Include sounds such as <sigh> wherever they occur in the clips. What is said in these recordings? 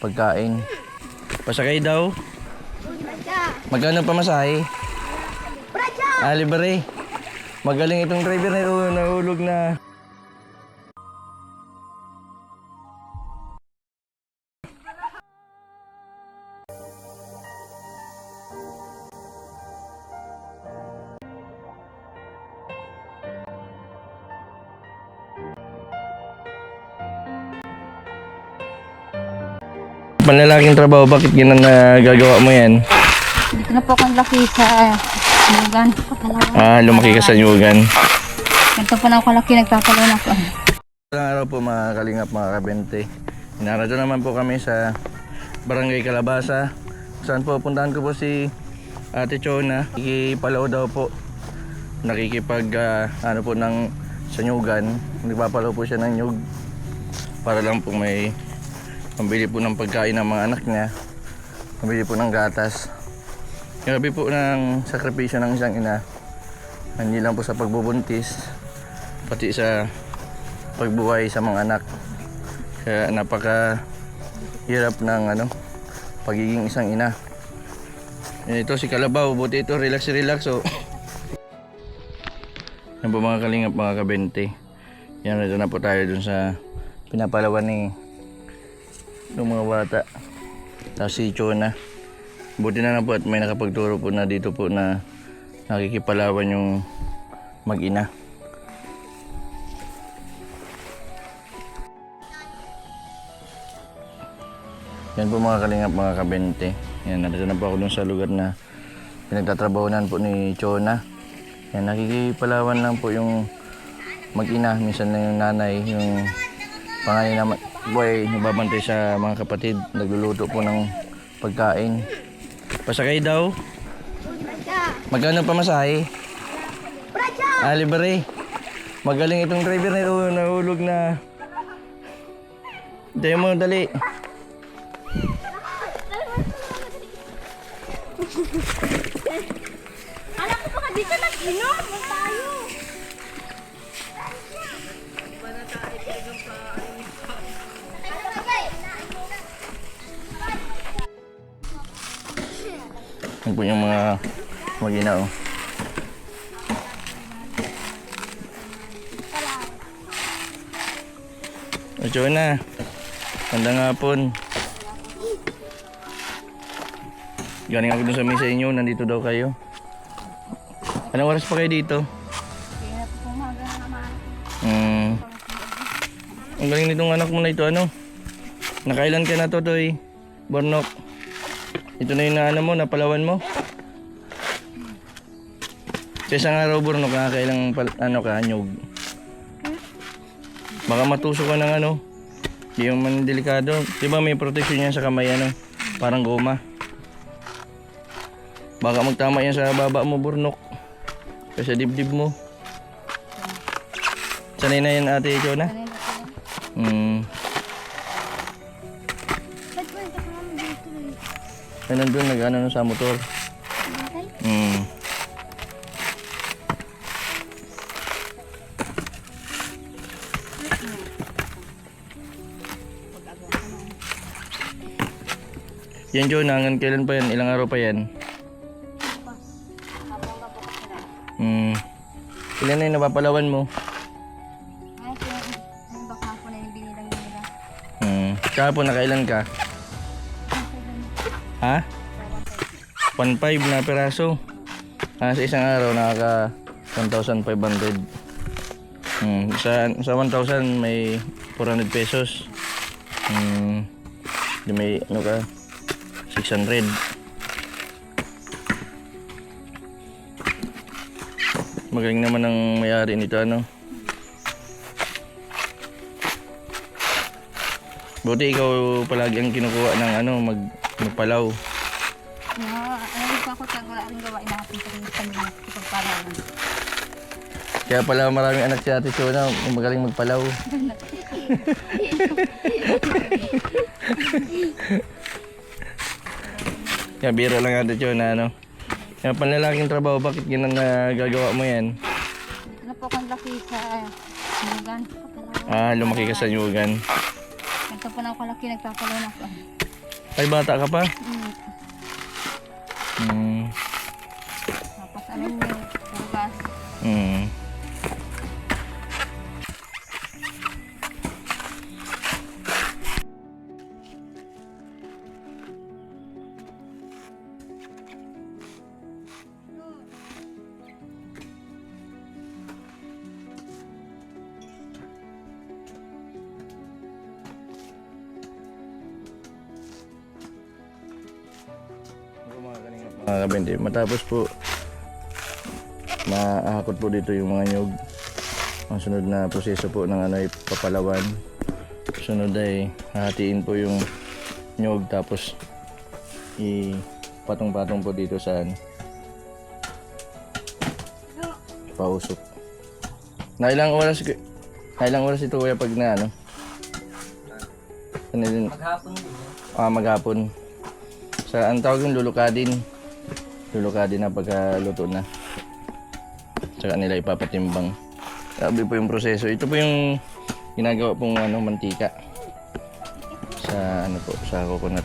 Pagkain. Pasakay daw. Magkano pa masahe? Ah, libre. Magaling itong driver na ito. Nahulog na. Panlalaking trabaho, bakit ginan na gagawa mo yan? Dito na po akong laki sa Mugan, Kapalawan. Ah, lumaki ka sa Nyugan. Ganito po na ako laki, nagpapalawan ako. Ilang araw po mga kalingap mga kabente. Narado naman po kami sa Barangay Calabasa. Saan po puntahan ko po si Ate Chona. Nakikipalaw daw po. Nakikipag ah, ano po ng sa nyugan. Nagpapalaw po siya ng nyug. Para lang po may pambili po ng pagkain ng mga anak niya. Pambili po ng gatas. Grabe po ng sakripisyo ng isang ina. Hindi lang po sa pagbubuntis, pati sa pagbuhay sa mga anak. Kaya napaka hirap ng ano, pagiging isang ina. Eh, Ito si Kalabaw, buti ito relax relax so. Yan po mga kalingap mga kabente. Yan ito na po tayo dun sa pinapalawan ni ng mga bata. Tapos si Chona. Buti na lang po at may nakapagturo po na dito po na nakikipalawan yung mag-ina. Yan po mga kalingap, mga kabente. Yan, nandito na po ako dun sa lugar na pinagtatrabahonan po ni Chona. Yan, nakikipalawan lang po yung mag-ina. Minsan na yung nanay, yung panganay naman boy, nababantay sa mga kapatid. Nagluluto po ng pagkain. Pasakay daw. Magkano pa masahe? Ah, libre. Magaling itong driver na ito. Nahulog na. Tayo mo, dali. Yan po yung mga mag-ina, oh. Ocho na. Gandang hapon. Galing ako dun sa misa inyo. Nandito daw kayo. Anong oras pa kayo dito? Po. Hmm. Ang galing nitong anak mo na ito, ano? Nakailan ka na to, Toy? Bornok. Ito na yung naano mo, napalawan mo. Sa isang araw, Bornok, nakakailang pal- ano ka, nyog. Baka matusok ka ng ano. Di yung man delikado. Di ba may protection yan sa kamay, ano? Parang goma. Baka magtama yan sa baba mo, Bornok. Kasi sa dibdib mo. Sanay na yan, ate yun po? Hmm. Ay, nandun, nag-ano sa motor. Hmm. Yan, Joe, nangan kailan pa yan? Ilang araw pa yan? Hmm. Ilan na yung napapalawan mo? Nila. Hmm. Kahapon, nakailan ka? Ha? 1.5 na peraso. Ah, sa isang araw, nakaka 1,500. Hmm. Sa, sa 1,000, may 400 pesos. Hmm. Di may, ano ka, 600. Magaling naman ang may-ari nito, ano? Buti ikaw palagi ang kinukuha ng ano, mag, magpalaw. Mga, ano po ako sa wala rin gawain natin sa mga ipagpalawan. Kaya pala maraming anak si Ate Chona, magaling magpalaw. <laughs> Kaya biro lang Ate Chona, ano. Kaya panlalaking trabaho, bakit ginan na gagawa mo yan? Na po akong laki sa Kapalawan. Ah, lumaki ka sa Nyugan. Ito po na ako kalaki nagpapalaw na ako. Ay, bata ka pa? Mm. Hmm. Tapos ano niya, bugas. Hmm. Kabente, matapos po maahakot po dito yung mga nyog. Ang sunod na proseso po ng ano ay papalawan. Sunod ay hahatiin po yung nyog tapos ipatong-patong po dito sa ano, pausok. Na ilang oras na ilang oras ito kuya pag na ano? Ano din? Maghapon. Ah, maghapon. Sa ang tawag yung lulukadin. Lulukadin na pagkaluto na. Tsaka nila ipapatimbang. Sabi po yung proseso. Ito po yung ginagawa pong ano, mantika. Sa ano po, sa coconut.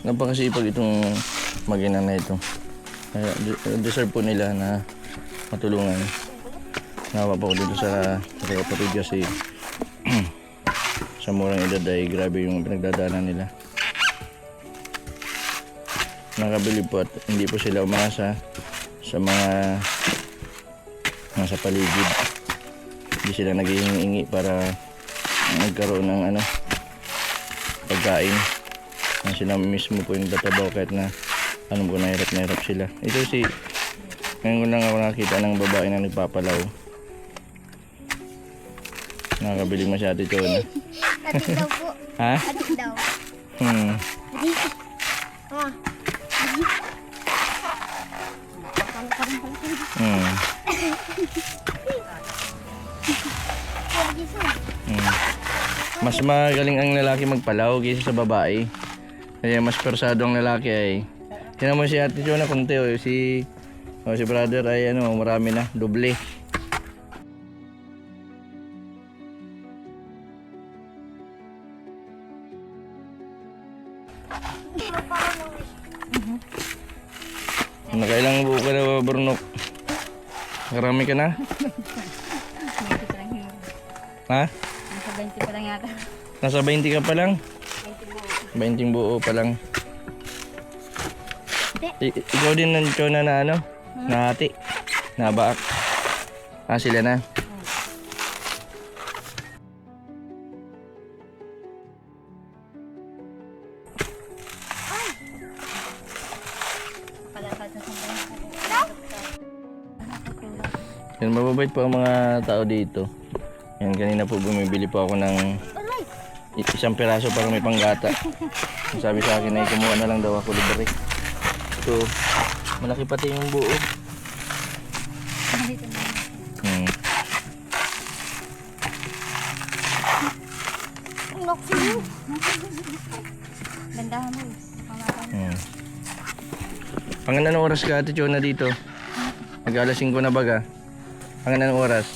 Napakasipag itong mag-ina na ito. Kaya de- deserve po nila na matulungan. Nawa po ako dito sa, kapatid kasi <clears throat> sa murang edad ay grabe yung pinagdadaanan nila. Nakabilib po at hindi po sila umasa sa mga nasa paligid. Hindi sila naghihingi para magkaroon ng ano pagkain na sila mismo po yung nagtatrabaho kahit na ano po nahirap na hirap sila ito si ngayon ko lang ako nakita ng babae na nagpapalaw nakakabiling masyado ito na Adik daw po. ha? Adik daw. Hmm. Adik. Ah. Hmm. Hmm. Mas magaling ang lalaki magpalaw kaysa sa babae. Kaya mas persado ang lalaki ay. Tingnan mo si Ate Chona konti oh, si oh, si brother ay ano, marami na, doble. Nakailang buo ka na Brunok? Karami ka na? 20. Ha? Nasa 20 pa lang yata. Nasa 20 ka pa lang? 20 buo pa lang. I- ikaw din ng Chona na ano? Nahati? Nabaak? Ah, sila na? Yan, mababait po ang mga tao dito. Yan, kanina po bumibili po ako ng isang piraso para may panggata. Ang Sabi sa akin ay kumuha na lang daw ako libre. So, malaki pati yung buo. Hmm. Gandahan mo. Pamakan. Hmm. Pangan anong oras ka ate Chona dito? Mag alas 5 na baga. Pangan anong oras?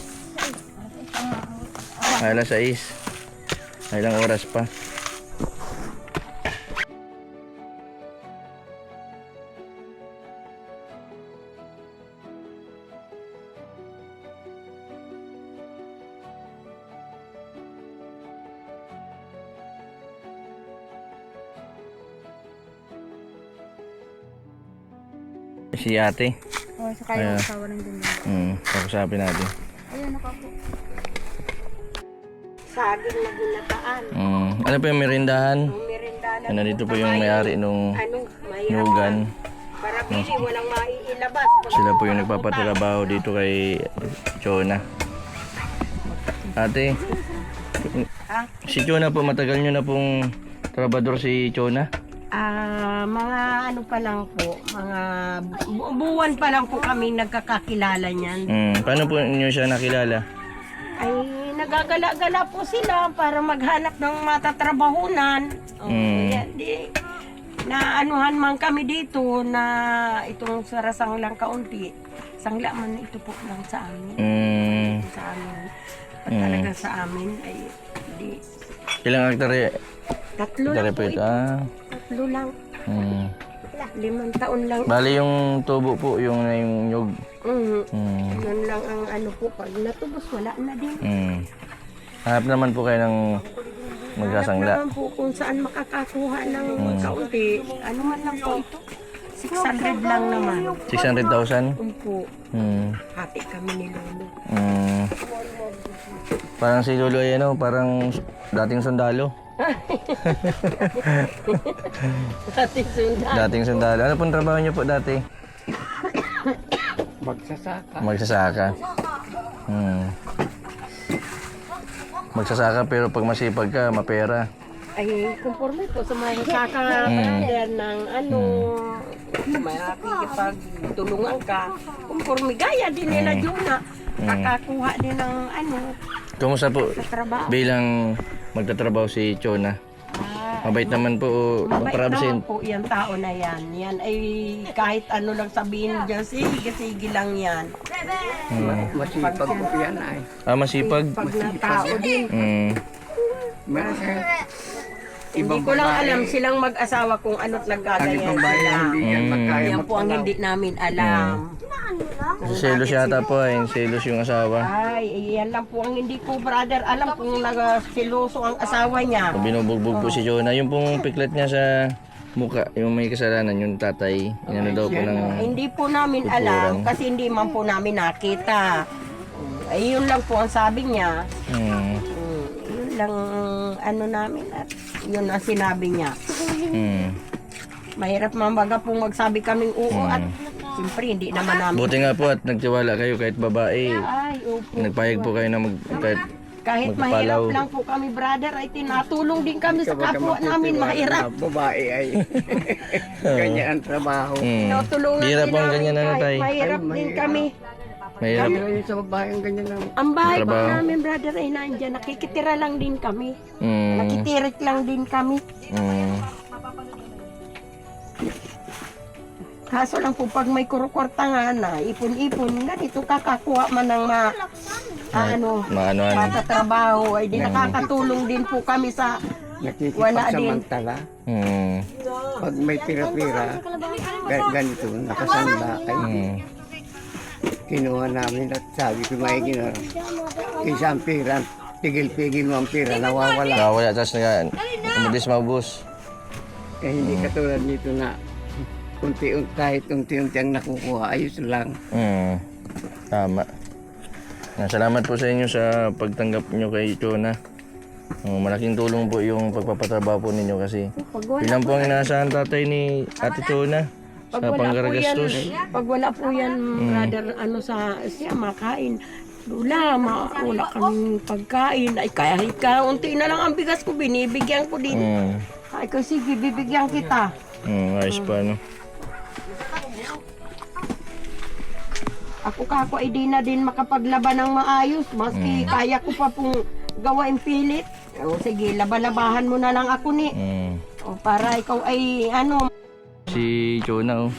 Alas 6. Ay, ilang oras pa. Si ate. O, sa kayo Ayan. asawa ng dun. Hmm, kakusapin natin. Ayun, nakapo. saging na ginataan. Hmm, ano po yung merindahan? Merendana Ano dito po yung may-ari nung ano, may nugan. para bili, walang maiilabas. Sila po yung nagpapatrabaho dito kay Chona. Ate, si Chona po matagal nyo na pong trabador si Chona? Ah, mga ano pa lang po, mga bu- buwan pa lang po kami nagkakakilala niyan. Hmm, paano po nyo siya nakilala? Ay, nagagala-gala po sila para maghanap ng matatrabahunan. Oh, Mm. yan, di, na anuhan man kami dito na itong sarasang lang kaunti. Sangla man ito po lang sa amin. Mm, Sa amin. At Mm. talaga sa amin ay di, ilang hektare? tatlo lang po po ito. ito. Ah. Tatlo lang. Mm. Limang taon lang. Bali yung tubo po, yung, yung nyug. Mm. Mm. Yun lang ang ano po. Pag natubos, wala na din. Mm. Hanap naman po kayo ng Hanap magsasangla. naman po kung saan makakakuha ng Mm. kaunti. Ano man lang po ito. 600 lang naman. 600,000? Umpo. Mm. Hati kami ni Lolo. Mm. Parang si Lolo ay ano, parang dating sundalo. Hati <laughs> sundan. Dating sundalo. Ano pong trabaho niyo po dati? Magsasaka. Magsasaka. Hmm. Magsasaka pero pag masipag ka, mapera. Ay, conforme po sa mga saka Mm. ng ano, may tulungan ka. Conforme gaya din nila Mm. Juna. Mm. Kakakuha din ng ano, Kumusta po sa trabaho. bilang magtatrabaho si Chona? Ah, Mabait naman po Mabait naman po yung tao na yan. Yan ay kahit ano lang sabihin dyan, sige, sige lang yan. Hmm. Masipag po yan ay. Ah, masipag? Pag na tao din. Hmm. Meron kayo. Hindi ko lang alam silang mag-asawa kung ano't Ang ibang bayan sila. hindi yan Mm. magkaya Yan po ang magpalaw. hindi namin alam. Selos yata po ay selos yung asawa. Ay, yan lang po ang hindi ko brother alam kung nagsiloso ang asawa niya. Binubugbog po si Jonah. Yung pong piklet niya sa muka, yung may kasalanan, yung tatay, inano daw po ng... Hindi po namin Tuturan. alam kasi hindi man po namin nakita. Ay, yun lang po ang sabi niya. Hmm. Mm, lang ang ano namin at yun ang sinabi niya. Hmm. Mahirap mambaga pong magsabi kaming oo at siyempre hindi naman namin. Buti nga po at nagtiwala kayo kahit babae. Ay, opo. Nagpayag po kayo na mag... Kahit, Kahit magpapalaw. mahirap lang po kami brother ay tinatulong din kami sa kapwa namin mahirap. na Babae ay <laughs> ganyan ang trabaho. hmm. Tinutulungan Hirap din ang namin ganyan ano kahit tay. Mahirap Ay, din mahirap. kami. Mahirap. Pero yung sa babae ang ganyan lang. Ang bahay po Trabaho. namin brother ay nandyan. Nakikitira lang din kami. Hmm. Nakitirik lang din kami. Hmm. Kaso lang po pag may kurukwarta nga na, ipon-ipon, ganito kakakuha man ng ma, ah, ano, Maano ano. matatrabaho. Ay di nakakatulong din po kami sa, Wala din. Nakikipagsamantala. Hmm. Pag may pira-pira, ga- ganito, nakasanda ay Hmm. Kinuha namin at sabi ko may ginawa. Isang pira, tigil-tigil mo ang pira, nawawala. Nakawala, tapos nag... Mabilis maubos. Eh, hindi katulad nito na unti-unti, kahit unti-unti ang nakukuha, ayos lang. Hmm. Tama. Ah, Salamat po sa inyo sa pagtanggap nyo kay Chona. Oh, malaking tulong po yung pagpapatrabaho po ninyo kasi pag wala, po ang inaasahan tatay ni Ate Chona pag sa wala po yan, panggaragastos. pag wala po yan, brother, ano sa, siya makain. Ma, wala kaming pagkain. Ay, kahit kaunti na lang ang bigas ko, binibigyan ko din. Hmm. Ay, kasi bibigyan kita. Hmm, ayos pa no. Ako kako ay di na din makapaglaban ng maayos. Maski kaya ko pa pong gawain pilit. O sige, labalabahan mo na lang ako ni. Hmm. O para ikaw ay ano. Si Chona oh.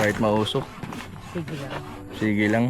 Kahit mausok. Sige lang. Sige lang.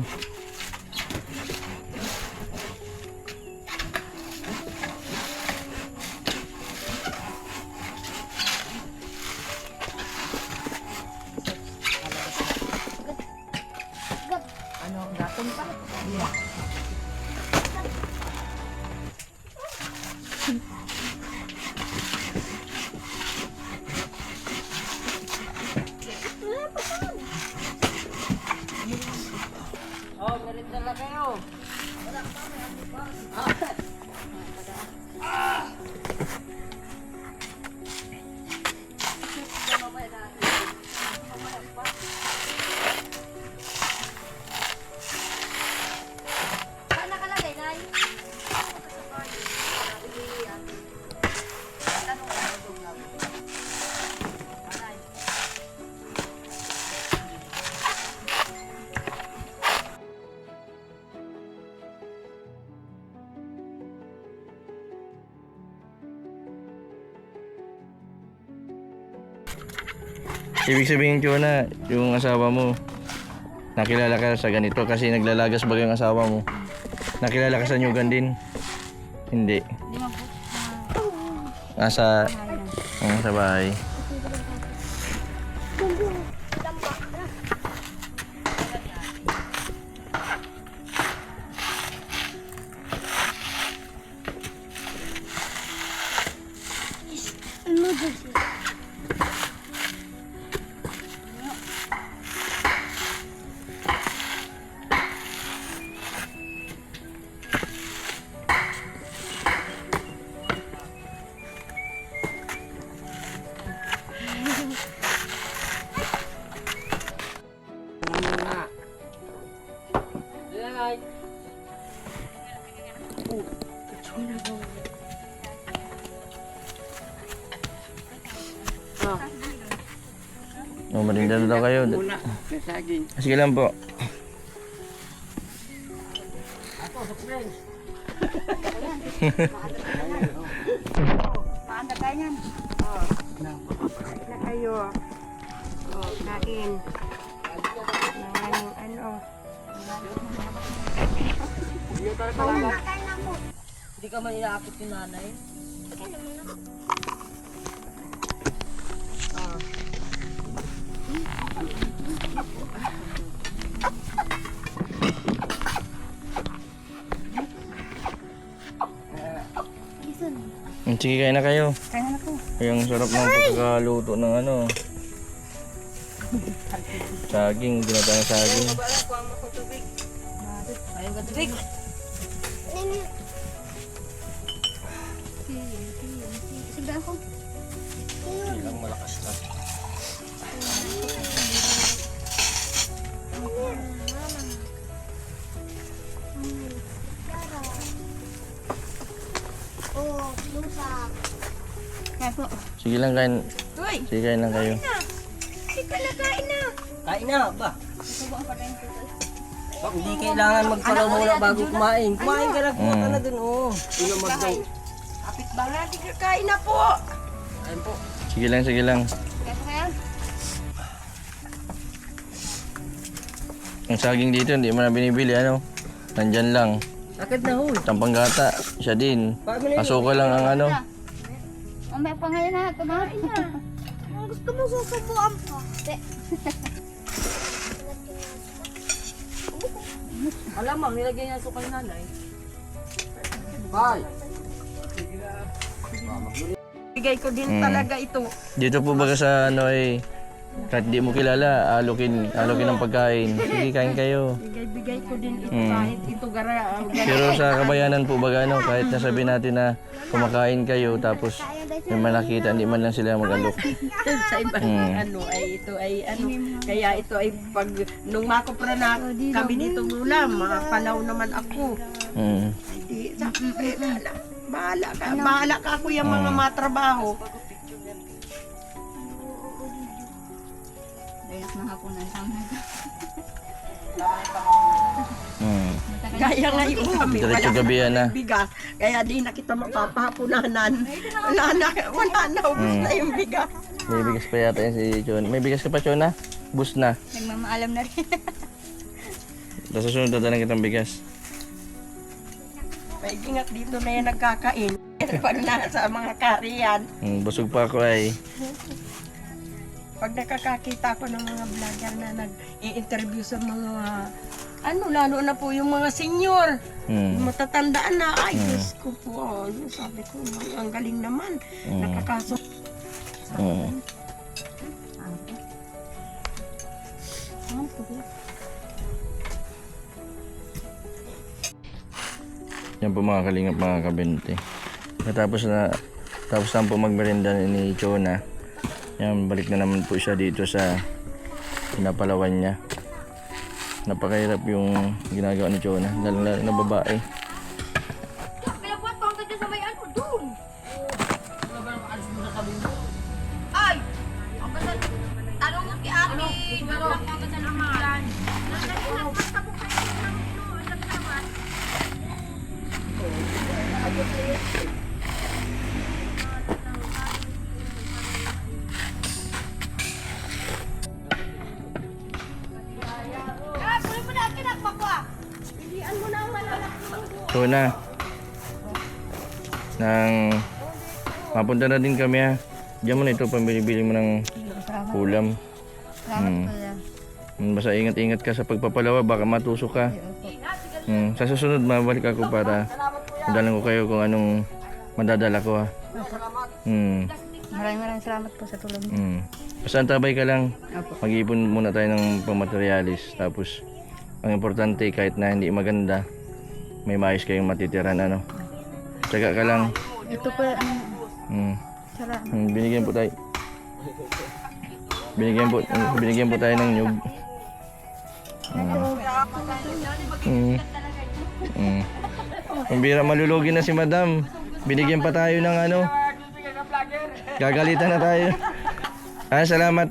Ibig sabihin, Chona, yung asawa mo, nakilala ka sa ganito kasi naglalagas ba yung asawa mo? Nakilala ka sa Nyugan din? Hindi. Hindi man po. Nasa, ah, sa bahay. Oh, na daw kayo. Muna, saging. Sige lang po. <laughs> Paanda tayo yan. na kayo. Oh, kain. Ng ano. Hindi ka man inaakit yung nanay. Hmm, Sige, kain na kayo. Kaya na po. Yung sarap ng pagkakaluto ng ano. Saging, ginatang saging. Ayaw ka tubig. Sige Sige lang kain. Uy! Sige kain lang kayo. Ika na kain na. Kain na ba? Hindi kailangan magpalaw muna bago kumain. Kumain ka na, kuha ka na dun, oh. Ino magdaw. Kapit bahay, tika kain na po. Ayun po. Sige lang, sige lang. Ang saging dito, hindi mo na binibili, ano? Nandyan lang. Sakit na, huy. Tampang-gata, siya din. Paano na yun? Asuka lang ang ano. Mamaya pa ngayon ha. Kumain na. Kung gusto mo susubuan pa. Alam mo, nilagyan niya sukay nanay. Bye. Bigay ko din Mm. talaga ito. Dito po baga sa ano eh, kahit di mo kilala, alukin, alukin ng pagkain. Sige, kain kayo. Bigay-bigay ko din ito Mm. kahit ito gara. gara. Pero sa kabayanan po baga ano, kahit nasabi natin na kumakain kayo tapos may man nakita, hindi man lang sila mag-alok. sa ibang Mm. ano ay ito ay ano kaya ito ay pag nung makopra na kami dito mula makapalaw naman ako Mm. ay di sabi ko, eh, bahala, bahala ka bahala ka ako yung mga matrabaho Na hapunan. Tama. Mm. kaya ngayon kami Diretso gabi yan na. bigas kaya di na kita mapapahapunanan wala na wala na ubus Mm. na yung bigas May bigas pa yata yan si Chon. May bigas ka pa, Chon, ha? Bus na. Nagmamaalam na rin. Tapos susunod dadalang kitang bigas. may ingat dito na yan nagkakain pag nasa mga kariyan Mm, busog pa ako ay. Pag nakakakita ko ng mga vlogger na nag-i-interview sa mga ano, lalo na po yung mga senior. Mm. Matatandaan na, ay, Diyos ko po. Oh, yun, sabi ko, ang galing naman. Mm. Nakakaso. Mm. Yan po mga kalingap mga kabente. Natapos na tapos na po magmerienda ni Chona. Yan, balik na naman po siya dito sa pinapalawan niya. Napakahirap yung ginagawa ni lalo lalo na babae. Chona. Nang mapunta na din kami ha. Diyan mo na ito, pambili-bili mo ng ulam. Hmm. kuya. Mm, Basta ingat-ingat ka sa pagpapalawa, baka matusok ka. Mm, sa susunod, mabalik ako para madalan ko kayo kung anong madadala ko ha. Mm, Maraming maraming salamat po sa tulong niyo. mm. Basta antabay ka lang. Mag-iipon muna tayo ng pamaterialis. Tapos, ang importante, kahit na hindi maganda, may maayos kayong matitiran, ano. Tsaga ka lang. Ito po ang Mm. salamat. Mm, binigyan po tayo. Binigyan po, binigyan po tayo ng nyug. Mm. Mm. Ang bira malulugi na si madam. Binigyan pa tayo ng ano. Gagalitan na tayo. Ah, salamat.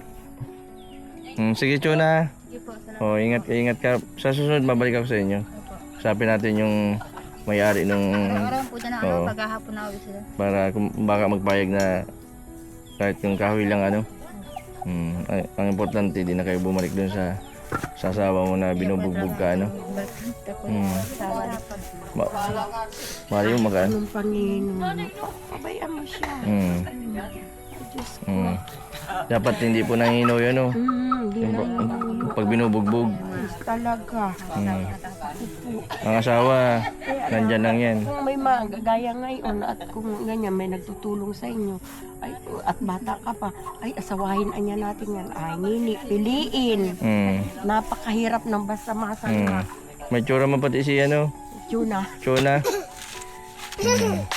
Mm, sige, Chona. Salamat. Oh, ingat ingat ka. Sa susunod, mabalik ako sa inyo. Sabi natin yung may-ari nung po dyan na Oo. ano, paghahapon na uwi sila. para kung baka magpayag na kahit yung kahoy lang ano. Hmm, ay, ang importante di na kayo bumalik dun sa sa asawa mo na binubugbog ka ano. Po Hmm. yung asawa dito. Ma Mali mo magaan. Ang Panginoon. Pabayaan mo siya. Hmm. Diyos ko. Hmm. Dapat hindi po nangino yun oh. Hmm, di Yung Pag binubugbog. Talaga. Hmm. Ang asawa, nandyan lang yan. Kung may magagaya ngayon at kung ganyan may nagtutulong sa inyo ay, at bata ka pa, ay asawahin anya natin yan. Ay, nini, piliin. Hmm. Napakahirap ng basta Hmm. May tsura man pati si ano, Tuna, Chona. Hmm. <laughs>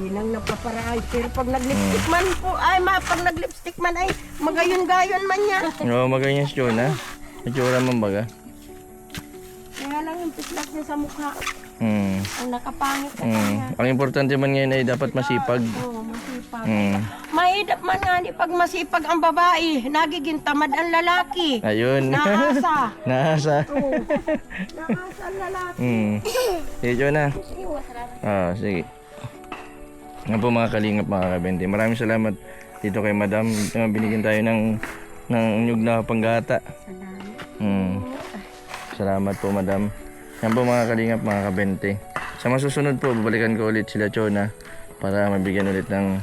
di lang napaparaan. Pero pag nag-lipstick man po, ay ma, pag nag-lipstick man ay magayon-gayon man niya. Oo, maganyan si Chona. May tsura man baga. Kaya lang yung pislak niya sa mukha, Hmm. ang nakapangit sa Hmm. kanya. Ang importante man ngayon ay dapat masipag. Oo, masipag. Hmm. Mahidap man nga ni pag masipag ang babae, nagiging tamad ang lalaki. Ayun. Naasa. <laughs> Naasa. Oo. Naasa ang lalaki. Hmm. Sige, Jonah. Ah, sige. Nga po mga kalingap mga kabente. Maraming salamat dito kay Madam. Uh, binigyan tayo ng ng nyug na panggata. Hmm. Salamat po Madam. Yan po mga kalingap mga kabente. Sa masusunod po, babalikan ko ulit sila Chona para mabigyan ulit ng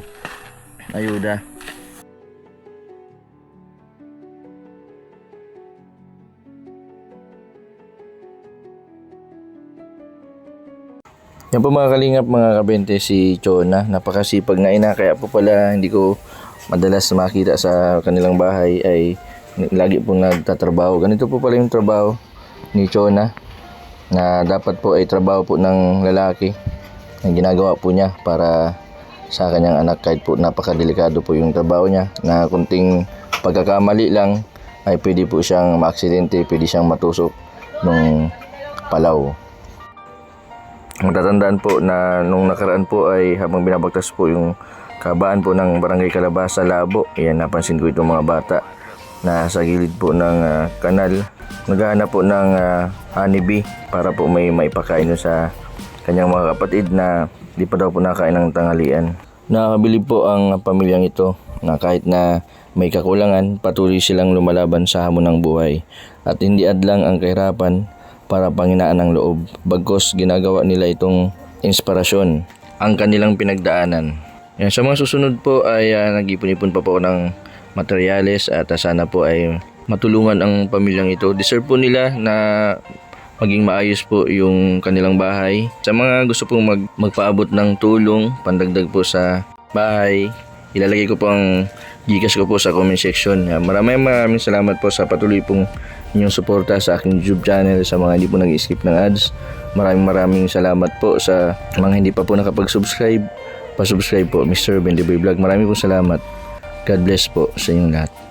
ayuda. Yan po mga kalingap, mga kabente, si Chona. Napakasipag na ina, kaya po pala hindi ko madalas makita sa kanilang bahay ay lagi pong nagtatrabaho. Ganito po pala yung trabaho ni Chona na dapat po ay trabaho po ng lalaki ang ginagawa po niya para sa kanyang anak kahit po napakadelikado po yung trabaho niya na kunting pagkakamali lang ay pwede po siyang maaksidente, pwede siyang matusok nung palaw. Matatandaan po na nung nakaraan po ay habang binabagtas po yung kabaan po ng Barangay Kalabasa Labo. Ayan, napansin ko itong mga bata na sa gilid po ng ah, kanal. Naghahanap po ng uh, honeybee para po may maipakain sa kanyang mga kapatid na di pa daw po nakain ng tanghalian. Nakakabilib po ang pamilyang ito na kahit na may kakulangan, patuloy silang lumalaban sa hamon ng buhay. At hindi adlang ang kahirapan para panghinaan ng loob. Bagkos ginagawa nila itong inspirasyon ang kanilang pinagdaanan. Yan, sa mga susunod po ay ah, nag-ipon-ipon pa po ng materyales at ah, sana po ay matulungan ang pamilyang ito. Deserve po nila na maging maayos po yung kanilang bahay. Sa mga gusto pong mag, magpaabot ng tulong, pandagdag po sa bahay, ilalagay ko po ang Gcash ko po sa comment section. Maraming maraming salamat po sa patuloy pong inyong suporta sa aking YouTube channel sa mga hindi po nag-skip ng ads. Maraming maraming salamat po sa mga hindi pa po nakapag-subscribe. Pa-subscribe po, Mr. Bendiboy Vlog. Maraming po salamat. God bless po sa inyong lahat.